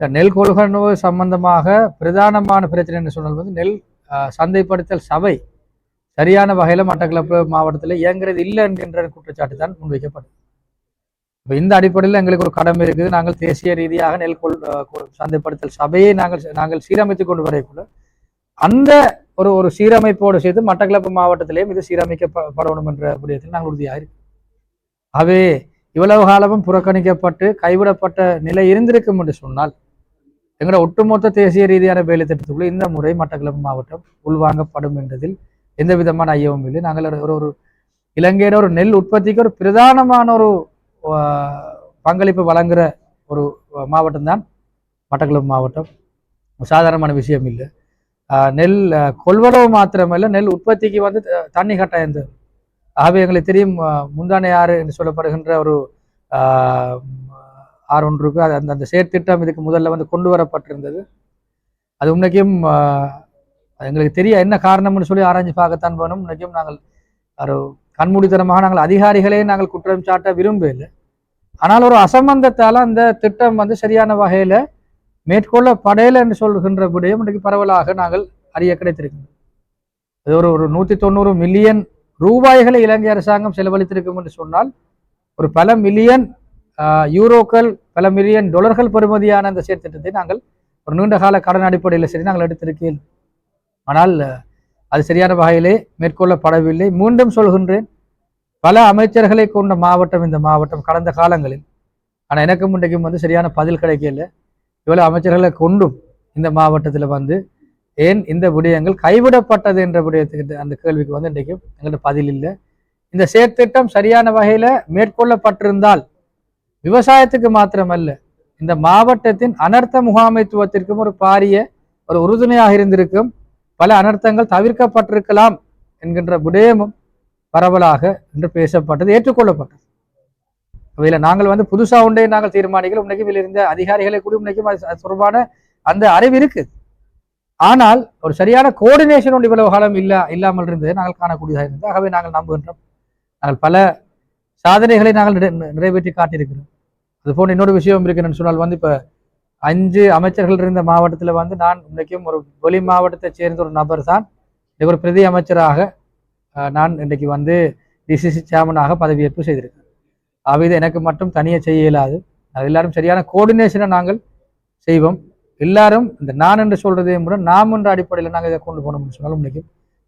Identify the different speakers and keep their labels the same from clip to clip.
Speaker 1: இந்த நெல் கொள்கனவு சம்பந்தமாக பிரதானமான பிரச்சனை என்று சொன்னால் வந்து நெல் சந்தைப்படுத்தல் சபை சரியான வகையில் மட்டக்களப்பு மாவட்டத்தில் இயங்குறது இல்லை என்கின்ற குற்றச்சாட்டு தான் முன்வைக்கப்படும். இப்போ இந்த அடிப்படையில் எங்களுக்கு ஒரு கடமை இருக்குது. நாங்கள் தேசிய ரீதியாக நெல் கொள் சந்தைப்படுத்தல் சபையை நாங்கள் நாங்கள் சீரமைத்து கொண்டு வரைக்குள்ள அந்த ஒரு ஒரு சீரமைப்போடு சேர்த்து மட்டக்களப்பு மாவட்டத்திலேயும் இது சீரமைக்கப்படணும் என்ற விடயத்தில் நாங்கள் உறுதியாக இருக்கோம். ஆகவே இவ்வளவு காலமும் புறக்கணிக்கப்பட்டு கைவிடப்பட்ட நிலை இருந்திருக்கும் என்று சொன்னால் எங்களோட ஒட்டுமொத்த தேசிய ரீதியான வேலை திட்டத்துக்குள்ள இந்த முறை மட்டக்களப்பு மாவட்டம் உள்வாங்கப்படும் என்றதில் எந்த விதமான ஐயமும் இல்லை. நாங்கள் ஒரு ஒரு இலங்கையோட ஒரு நெல் உற்பத்திக்கு ஒரு பிரதானமான ஒரு பங்களிப்பு வழங்குகிற ஒரு மாவட்டம் தான் மட்டக்களப்பு மாவட்டம். சாதாரணமான விஷயம் இல்லை. ஆஹ், நெல் கொள்வனவு மாத்திரமல்ல நெல் உற்பத்திக்கு வந்து த- தண்ணி கட்டாயம். தேவை. ஆகவே எங்களுக்கு தெரியும் ஆஹ், முந்தானை ஆறு என்று சொல்லப்படுகின்ற ஒரு ஆர் ஆறு அது அந்த அந்த செயற்திட்டம் இதுக்கு முதல்ல வந்து கொண்டு வரப்பட்டிருந்தது. அது உன்னைக்கும் எங்களுக்கு தெரிய என்ன காரணம்னு சொல்லி ஆராய்ச்சி பார்க்கத்தான் போனோம் இன்னைக்கும் நாங்கள் ஒரு கண்மூடித்தனமாக நாங்கள் அதிகாரிகளே நாங்கள் குற்றம் சாட்ட விரும்பவில்லை. ஆனால் ஒரு அசம்பந்தத்தால் அந்த திட்டம் வந்து சரியான வகையில மேற்கொள்ளப்படையலை என்று சொல்கின்ற விடயம் இன்றைக்கு பரவலாக நாங்கள் அறிய கிடைத்திருக்கின்றோம் அது ஒரு ஒரு நூற்றி தொண்ணூறு மில்லியன் ரூபாய்களை இலங்கை அரசாங்கம் செலவழித்திருக்கும் என்று சொன்னால் ஒரு பல மில்லியன் யூரோக்கள் பல மில்லியன் டொலர்கள் பெறுமதியான அந்த செயற்திட்டத்தை நாங்கள் ஒரு நீண்ட கால கடன் அடிப்படையில் சரி நாங்கள் எடுத்திருக்கேன் ஆனால் அது சரியான வகையிலே மேற்கொள்ளப்படவில்லை. மீண்டும் சொல்கின்றேன் பல அமைச்சர்களை கொண்ட மாவட்டம் இந்த மாவட்டம் கடந்த காலங்களில். ஆனால் எனக்கும் இன்றைக்கும் வந்து சரியான பதில் கிடைக்கல. இவ்வளவு அமைச்சர்களை கொண்டும் இந்த மாவட்டத்தில் வந்து ஏன் இந்த விடயங்கள் கைவிடப்பட்டது என்ற விடயத்துக்கு அந்த கேள்விக்கு வந்து இன்றைக்கும் எங்கள்கிட்ட பதில் இல்லை. இந்த செயற்திட்டம் சரியான வகையில் மேற்கொள்ளப்பட்டிருந்தால் விவசாயத்துக்கு மாத்திரமல்ல இந்த மாவட்டத்தின் அனர்த்த முகாமைத்துவத்திற்கும் ஒரு பாரிய ஒரு உறுதுணையாக இருந்திருக்கும் பல அனர்த்தங்கள் தவிர்க்கப்பட்டிருக்கலாம் என்கின்ற விடயமும் பரவலாக இன்று பேசப்பட்டது ஏற்றுக்கொள்ளப்பட்டது. அவையில் நாங்கள் வந்து புதுசா உண்டே நாங்கள் தீர்மானிக்கிறோம் இன்னைக்கு இருந்த அதிகாரிகளை கூட இன்னைக்கும் அது தொடர்பான அந்த அறிவு இருக்குது. ஆனால் ஒரு சரியான கோஆர்டினேஷன் ஒன்று இவ்வளவு காலம் இல்ல இல்லாமல் இருந்தது நாங்கள் காணக்கூடியதாக இருந்தது. ஆகவே நாங்கள் நம்புகின்றோம். நாங்கள் பல சாதனைகளை நாங்கள் நிறை- நிறைவேற்றி காட்டியிருக்கிறோம். அது போன்ற இன்னொரு விஷயம் இருக்குன்னு சொன்னால் வந்து இப்போ அஞ்சு அமைச்சர்கள் இருந்த மாவட்டத்தில் வந்து நான் இன்றைக்கும் ஒரு வெளி மாவட்டத்தை சேர்ந்த ஒரு நபர் தான் ஒரு பிரதி அமைச்சராக நான் இன்றைக்கு வந்து டிசிசி சேர்மனாக பதவியேற்பு செய்திருக்கேன். அவை இது எனக்கு மட்டும் தனியாக செய்ய இயலாது. அது எல்லாரும் சரியான கோஆர்டினேஷனை நாங்கள் செய்வோம். எல்லாரும் இந்த நான் என்று சொல்கிறதே கூட நாம் என்ற அடிப்படையில் நாங்கள் இதை கொண்டு போனோம்னு சொன்னாலும் இன்னைக்கு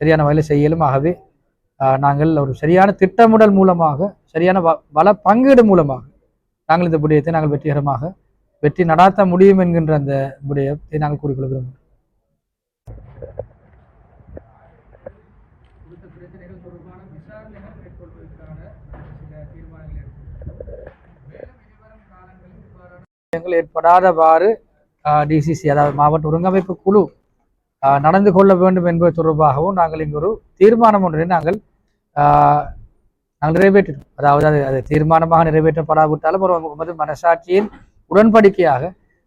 Speaker 1: சரியான வகையில் செய்யலும் ஆகவே நாங்கள் ஒரு சரியான திட்டமிடல் மூலமாக சரியான வ- வள பங்கீடு மூலமாக நாங்கள் இந்த விடயத்தை நாங்கள் வெற்றிகரமாக வெற்றி நடாத்த முடியும் என்கின்ற அந்த விடயத்தை நாங்கள் கூறிக்கொள்ள விரும்புகிறோம் ஏற்படாதவாறு டிசிசி அதாவது மாவட்ட ஒருங்கமைப்பு குழு ஆஹ், நடந்து கொள்ள வேண்டும் என்பது தொடர்பாகவும் நாங்கள் இங்கு ஒரு தீர்மானம் ஒன்றை நாங்கள் ஆஹ், நாங்கள் நிறைவேற்றினோம் அதாவது அது அது தீர்மானமாக நிறைவேற்றப்படாவிட்டாலும் ஒரு முகமது மனசாட்சியின் உடன்படிக்கையாக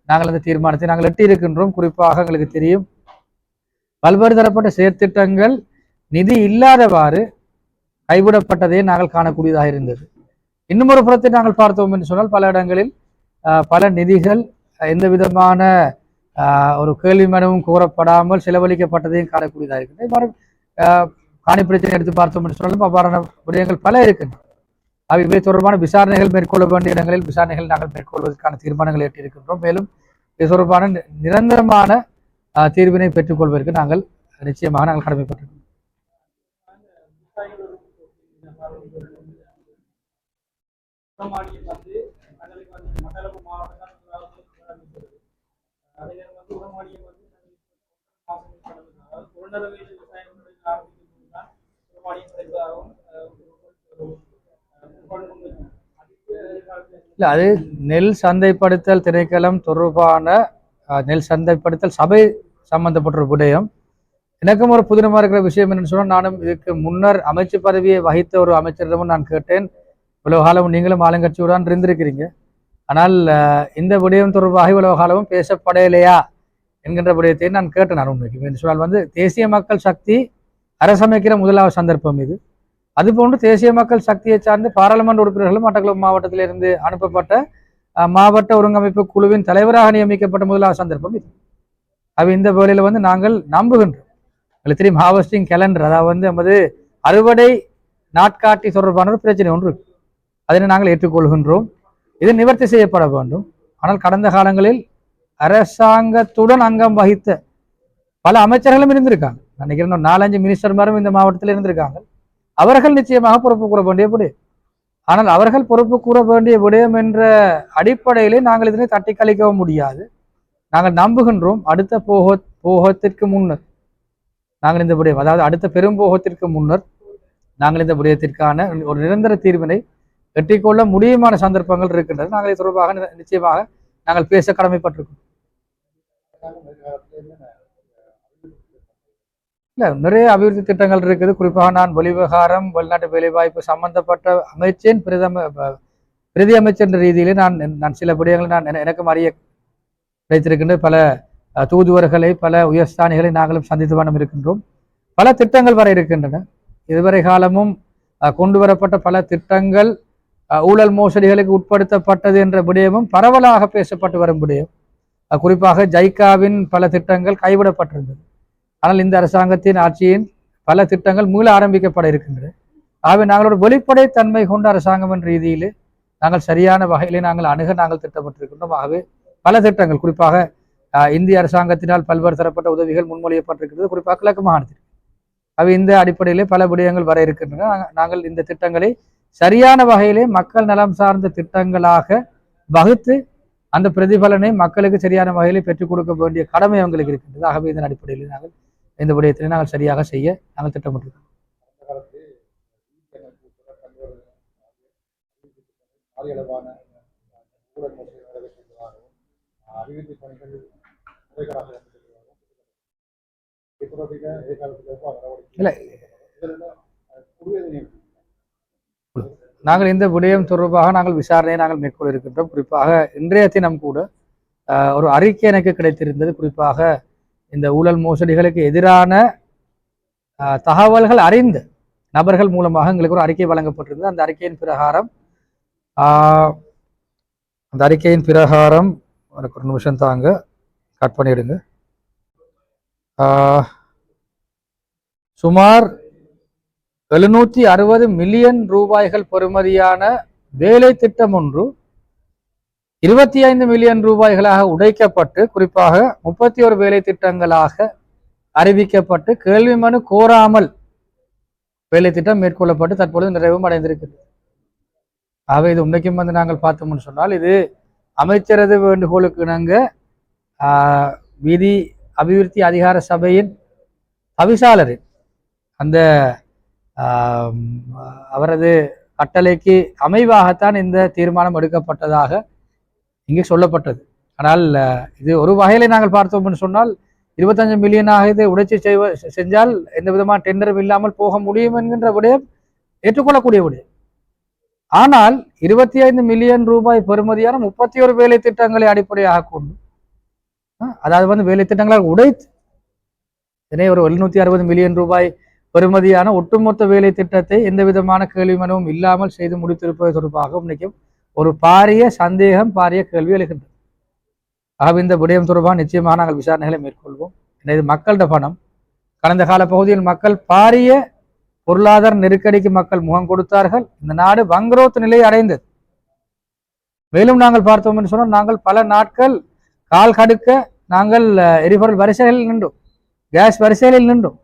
Speaker 1: நாங்கள் அந்த தீர்மானத்தை நாங்கள் எட்டியிருக்கின்றோம். குறிப்பாக எங்களுக்கு தெரியும் பல்வேறு தரப்பட்ட செயற்திட்டங்கள் நிதி இல்லாதவாறு கைவிடப்பட்டதை நாங்கள் காணக்கூடியதாக இருந்தது. இன்னும் ஒரு புறத்தை நாங்கள் பார்த்தோம் என்று சொன்னால் பல இடங்களில் பல நிதிகள் எந்த விதமான ஆஹ், ஒரு கேள்வி மனவும் கூறப்படாமல் செலவழிக்கப்பட்டதையும் காணக்கூடியதாக இருக்குது ஆஹ், காணி பிரச்சனை எடுத்து பார்த்தோம் என்று சொன்னாலும் அவ்வாறான விடயங்கள் பல இருக்கின்றன. அவை இவை தொடர்பான விசாரணைகள் மேற்கொள்ள வேண்டிய இடங்களில் விசாரணைகள் நாங்கள் மேற்கொள்வதற்கான தீர்மானங்களை எட்டியிருக்கின்றோம். மேலும் இது தொடர்பான நிரந்தரமான ஆஹ், தீர்வினை பெற்றுக்கொள்வதற்கு நாங்கள் நிச்சயமாக நாங்கள் கடமைப்பட்டிருக்கிறோம்.
Speaker 2: வந்து வந்து அதே வந்து வந்து விவசாயம்
Speaker 1: இல்லை அது நெல் சந்தைப்படுத்தல் திணைக்களம் தொடர்பான நெல் சந்தைப்படுத்தல் சபை சம்பந்தப்பட்ட ஒரு விடயம். எனக்கும் ஒரு புதினமாக இருக்கிற விஷயம் என்னன்னு சொன்னால் நானும் இதுக்கு முன்னர் அமைச்சு பதவியை வகித்த ஒரு அமைச்சரிடமும் நான் கேட்டேன். இவ்வளவு காலம் நீங்களும் ஆளுங்கட்சியுடன் இருந்திருக்கிறீங்க. ஆனால் இந்த விடயம் தொடர்பாக இவ்வளவு காலமும் பேசப்படலையா என்கின்ற விடயத்தை நான் கேட்டேன் நான் உண்மைக்கு. என்று சொன்னால் வந்து தேசிய மக்கள் சக்தி அரசமைக்கிற முதலாவது சந்தர்ப்பம் இது. அதுபோன்று தேசிய மக்கள் சக்தியை சார்ந்து பாராளுமன்ற உறுப்பினர்களும் மட்டக்குளம் மாவட்டத்திலிருந்து அனுப்பப்பட்ட மாவட்ட ஒருங்கமைப்பு குழுவின் தலைவராக நியமிக்கப்பட்ட முதலாவது சந்தர்ப்பம் இது. அது இந்த வேலையில் வந்து நாங்கள் நம்புகின்றோம். உங்களுக்கு தெரியும் ஹார்வெஸ்டிங் கேலண்டர் அதாவது வந்து நமது அறுவடை நாட்காட்டி தொடர்பான ஒரு பிரச்சனை ஒன்று அதனை நாங்கள் ஏற்றுக்கொள்கின்றோம். இது நிவர்த்தி செய்யப்பட வேண்டும். ஆனால் கடந்த காலங்களில் அரசாங்கத்துடன் அங்கம் வகித்த பல அமைச்சர்களும் இருந்திருக்காங்க. நினைக்கிறேன் நாலஞ்சு மினிஸ்டர்மாரும் இந்த மாவட்டத்தில் இருந்திருக்காங்க. அவர்கள் நிச்சயமாக பொறுப்பு கூற வேண்டிய ஆனால் அவர்கள் பொறுப்பு கூற வேண்டிய விடயம் என்ற அடிப்படையிலே நாங்கள் இதனை தட்டி கழிக்கவும் முடியாது. நாங்கள் நம்புகின்றோம் அடுத்த போக போகத்திற்கு முன்னர். நாங்கள் இந்த விடயம் அதாவது அடுத்த பெரும்போகத்திற்கு முன்னர் நாங்கள் இந்த விடயத்திற்கான ஒரு நிரந்தர தீர்வினை எட்டிக்கொள்ள முடியுமான சந்தர்ப்பங்கள் இருக்கின்றது நாங்கள் இது தொடர்பாக நிச்சயமாக நாங்கள் பேச கடமைப்பட்டிருக்கோம். இல்லை நிறைய அபிவிருத்தி திட்டங்கள் இருக்குது. குறிப்பாக நான் வெளிவிவகாரம் வெளிநாட்டு வேலைவாய்ப்பு சம்பந்தப்பட்ட அமைச்சின் பிரதம பிரதி அமைச்சர் என்ற ரீதியிலே நான் நான் சில விடயங்களை நான் என- எனக்கும் அறிய கிடைத்திருக்கின்ற பல தூதுவர்களை பல உயர்ஸ்தானிகளை நாங்களும் சந்தித்து வண்ணம் இருக்கின்றோம். பல திட்டங்கள் வர இருக்கின்றன. இதுவரை காலமும் கொண்டு வரப்பட்ட பல திட்டங்கள் ஊழல் மோசடிகளுக்கு உட்படுத்தப்பட்டது என்ற விடயமும் பரவலாக பேசப்பட்டு வரும் விடயம். குறிப்பாக ஜைகாவின் பல திட்டங்கள் கைவிடப்பட்டிருந்தது. ஆனால் இந்த அரசாங்கத்தின் ஆட்சியின் பல திட்டங்கள் மீள ஆரம்பிக்கப்பட இருக்கின்றன ஆகவே நாங்கள் வெளிப்படை தன்மை கொண்ட அரசாங்கம் என்ற ரீதியிலே நாங்கள் சரியான வகையிலே நாங்கள் அணுக நாங்கள் திட்டமிட்டிருக்கின்றோம் ஆகவே பல திட்டங்கள் குறிப்பாக இந்திய அரசாங்கத்தினால் பல்வேறு தரப்பட்ட உதவிகள் முன்மொழியப்பட்டிருக்கிறது குறிப்பாக கிழக்கு மாகாணத்தில். அவை இந்த அடிப்படையிலே பல விடயங்கள் வர இருக்கின்றன. நாங்கள் இந்த திட்டங்களை சரியான வகையிலே மக்கள் நலம் சார்ந்த திட்டங்களாக வகுத்து அந்த பிரதிபலனை மக்களுக்கு சரியான வகையிலே பெற்றுக் கொடுக்க வேண்டிய கடமை அவங்களுக்கு இருக்கின்றது. ஆகவே இதன் அடிப்படையில் நாங்கள் இந்த விடயத்தினை நாங்கள் சரியாக செய்ய நாங்கள் திட்டமிட்டிருக்கோம். இல்லை. நாங்கள் இந்த விடயம் தொடர்பாக நாங்கள் விசாரணையை நாங்கள் மேற்கொள்ள இருக்கின்றோம் குறிப்பாக இன்றைய தினம் கூட ஒரு அறிக்கை எனக்கு கிடைத்திருந்தது. குறிப்பாக இந்த ஊழல் மோசடிகளுக்கு எதிரான தகவல்கள் அறிந்து நபர்கள் மூலமாக எங்களுக்கு ஒரு அறிக்கை வழங்கப்பட்டிருந்தது. அந்த அறிக்கையின் பிரகாரம் அந்த அறிக்கையின் பிரகாரம் எனக்கு ஒரு நிமிஷம் தாங்க கட் பண்ணிடுங்க. சுமார் எழுநூற்றி அறுபது மில்லியன் ரூபாய்கள் பெறுமதியான வேலை திட்டம் ஒன்று இருபத்தி ஐந்து மில்லியன் ரூபாய்களாக உடைக்கப்பட்டு குறிப்பாக முப்பத்தி ஒரு வேலை திட்டங்களாக அறிவிக்கப்பட்டு கேள்வி மனு கோராமல் வேலை திட்டம் மேற்கொள்ளப்பட்டு தற்பொழுது நிறைவும் அடைந்திருக்கிறது. ஆகவே இது உண்மைக்கும் வந்து நாங்கள் பார்த்தோம்னு சொன்னால் இது அமைச்சரது வேண்டுகோளுக்கு இணங்க விதி வீதி அபிவிருத்தி அதிகார சபையின் தவிசாளரின் அந்த அவரது கட்டளைக்கு அமைவாகத்தான் இந்த தீர்மானம் எடுக்கப்பட்டதாக இங்கே சொல்லப்பட்டது. ஆனால் இது ஒரு வகையில நாங்கள் பார்த்தோம்னு சொன்னால் இருபத்தஞ்சு மில்லியனாக இதை உடைச்சி செய்வ செஞ்சால் எந்த விதமான டெண்டரும் இல்லாமல் போக முடியும் என்கின்ற விடயம் ஏற்றுக்கொள்ளக்கூடிய விடயம். ஆனால் இருபத்தி ஐந்து மில்லியன் ரூபாய் பெறுமதியான முப்பத்தி ஒரு வேலை திட்டங்களை அடிப்படையாக கொண்டு அதாவது வந்து வேலை திட்டங்களால் உடைத்து இதனை ஒரு எழுநூத்தி அறுபது மில்லியன் ரூபாய் பெறுமதியான ஒட்டுமொத்த வேலை திட்டத்தை எந்த விதமான கேள்வி மனுவும் இல்லாமல் செய்து முடித்திருப்பது தொடர்பாக இன்னைக்கும் ஒரு பாரிய சந்தேகம் பாரிய கேள்வி எழுகின்றது. ஆகவே இந்த விடயம் தொடர்பாக நிச்சயமாக நாங்கள் விசாரணைகளை மேற்கொள்வோம். இது மக்களிட பணம். கடந்த கால பகுதியில் மக்கள் பாரிய பொருளாதார நெருக்கடிக்கு மக்கள் முகம் கொடுத்தார்கள். இந்த நாடு வங்குரோத்து நிலையை அடைந்தது. மேலும் நாங்கள் பார்த்தோம் என்று சொன்னால் நாங்கள் பல நாட்கள் கால் கடுக்க நாங்கள் எரிபொருள் வரிசைகளில் நின்றோம். கேஸ் வரிசைகளில் நின்றோம்.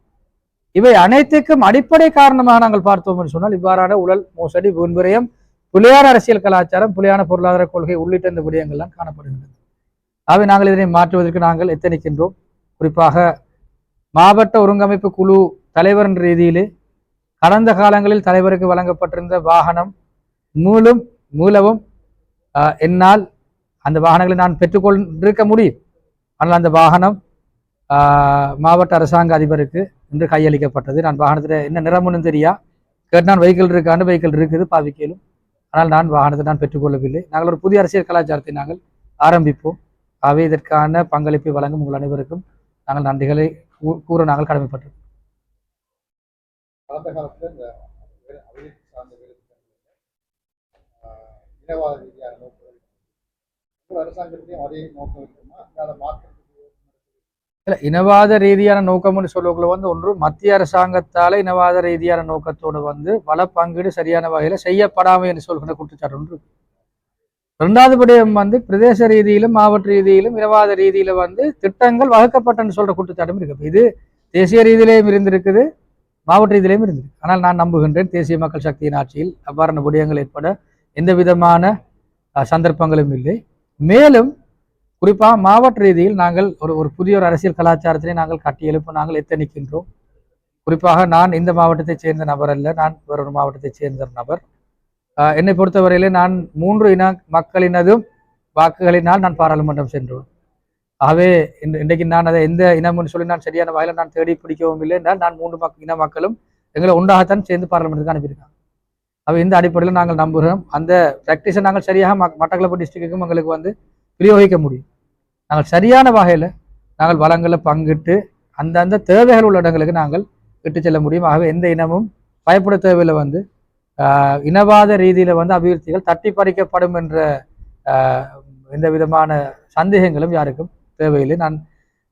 Speaker 1: இவை அனைத்துக்கும் அடிப்படை காரணமாக நாங்கள் பார்த்தோம் என்று சொன்னால் இவ்வாறான உடல் மோசடி வீண்விரயம் புலியான அரசியல் கலாச்சாரம் புலியான பொருளாதார கொள்கை உள்ளிட்ட இந்த விடயங்கள்லாம் காணப்படுகின்றது. ஆகவே நாங்கள் இதனை மாற்றுவதற்கு நாங்கள் எத்தனிக்கின்றோம்? குறிப்பாக மாவட்ட ஒருங்கமைப்பு குழு தலைவர் என்ற ரீதியிலே கடந்த காலங்களில் தலைவருக்கு வழங்கப்பட்டிருந்த வாகனம் மூலம் மூலவும் என்னால் அந்த வாகனங்களை நான் பெற்றுக்கொண்டிருக்க முடியும். ஆனால் அந்த வாகனம் மாவட்ட அரசாங்க அதிபருக்கு இன்று கையளிக்கப்பட்டது. நான் வாகனத்தில் என்ன நிறமுன்னு தெரியா? கேட்டு நான் வெஹிக்கிள் இருக்கான்னு வெஹிக்கிள் இருக்குது. பாவிக்கலும் ஆனால் நான் வாகனத்தை நான் பெற்றுக்கொள்ளவில்லை. நாங்கள் ஒரு புதிய அரசியல் கலாச்சாரத்தை நாங்கள் ஆரம்பிப்போம். ஆகவே இதற்கான பங்களிப்பை வழங்கும் உங்கள் அனைவருக்கும் நாங்கள் நன்றிகளை கூற நாங்கள் கடமைப்பட்டோம்.
Speaker 3: கடந்த காலத்தில் இந்த அபிவிருத்தி சார்ந்த இனவாத ரீதியான நோக்குகள் ஒரு அதே நோக்கம் இருக்குமா? இல்லை அதை மாற்றத்துக்கு
Speaker 1: இல்லை இனவாத ரீதியான நோக்கம்னு சொல்லக்குள்ள வந்து ஒன்று மத்திய அரசாங்கத்தால் இனவாத ரீதியான நோக்கத்தோடு வந்து வள பங்கீடு சரியான வகையில் செய்யப்படாமை என்று சொல்கிற குற்றச்சாட்டு ஒன்று இருக்கு. ரெண்டாவது படியம் வந்து பிரதேச ரீதியிலும் மாவட்ட ரீதியிலும் இனவாத ரீதியில வந்து திட்டங்கள் வகுக்கப்பட்டன்னு சொல்ற குற்றச்சாட்டும் இருக்கு. இது தேசிய ரீதியிலேயும் இருந்திருக்குது மாவட்ட ரீதியிலையும் இருந்திருக்கு. ஆனால் நான் நம்புகின்றேன் தேசிய மக்கள் சக்தியின் ஆட்சியில் அவ்வாறான விடயங்கள் ஏற்பட எந்த விதமான சந்தர்ப்பங்களும் இல்லை. மேலும் குறிப்பாக மாவட்ட ரீதியில் நாங்கள் ஒரு ஒரு புதிய ஒரு அரசியல் கலாச்சாரத்தினை நாங்கள் கட்டியெழுப்ப நாங்கள் எத்தனிக்கின்றோம். குறிப்பாக நான் இந்த மாவட்டத்தை சேர்ந்த நபர் அல்ல நான் வேறொரு மாவட்டத்தை சேர்ந்த நபர். ஆஹ் என்னை பொறுத்தவரையிலே நான் மூன்று இன மக்களினதும் வாக்குகளினால் நான் பாராளுமன்றம் சென்றோம் ஆகவே இந்த இன்றைக்கு நான் அதை எந்த இனம்னு சொல்லி நான் சரியான வகையில் நான் தேடி பிடிக்கவும் இல்லை. என்றால் நான் மூன்று மக் இன மக்களும் எங்களை உண்டாகத்தான் சேர்ந்து பாராளுமன்றத்துக்கு அனுப்பியிருக்காங்க. அவை இந்த அடிப்படையில் நாங்கள் நம்புகிறோம். அந்த ப்ராக்டிஸை நாங்கள் சரியாக மட்டக்களப்பு டிஸ்ட்ரிக்ட்டுக்கும் எங்களுக்கு வந்து பிரயோகிக்க முடியும். நாங்கள் சரியான வகையில் நாங்கள் வளங்களை பங்கிட்டு அந்தந்த தேவைகள் உள்ள இடங்களுக்கு நாங்கள் இட்டு செல்ல முடியும். ஆகவே எந்த இனமும் பயப்பட தேவையில் வந்து இனவாத ரீதியில் வந்து அபிவிருத்திகள் தட்டி பறிக்கப்படும் என்ற எந்த விதமான சந்தேகங்களும் யாருக்கும் தேவையில்லை. நான்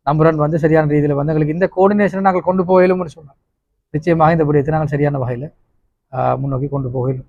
Speaker 1: நம்புறன் வந்து சரியான ரீதியில் வந்து எங்களுக்கு இந்த கோஆர்டினேஷனை நாங்கள் கொண்டு போயிலும்னு சொன்னோம் நிச்சயமாக இந்த விடயத்தை நாங்கள் சரியான வகையில் முன்னோக்கி கொண்டு போகலும்.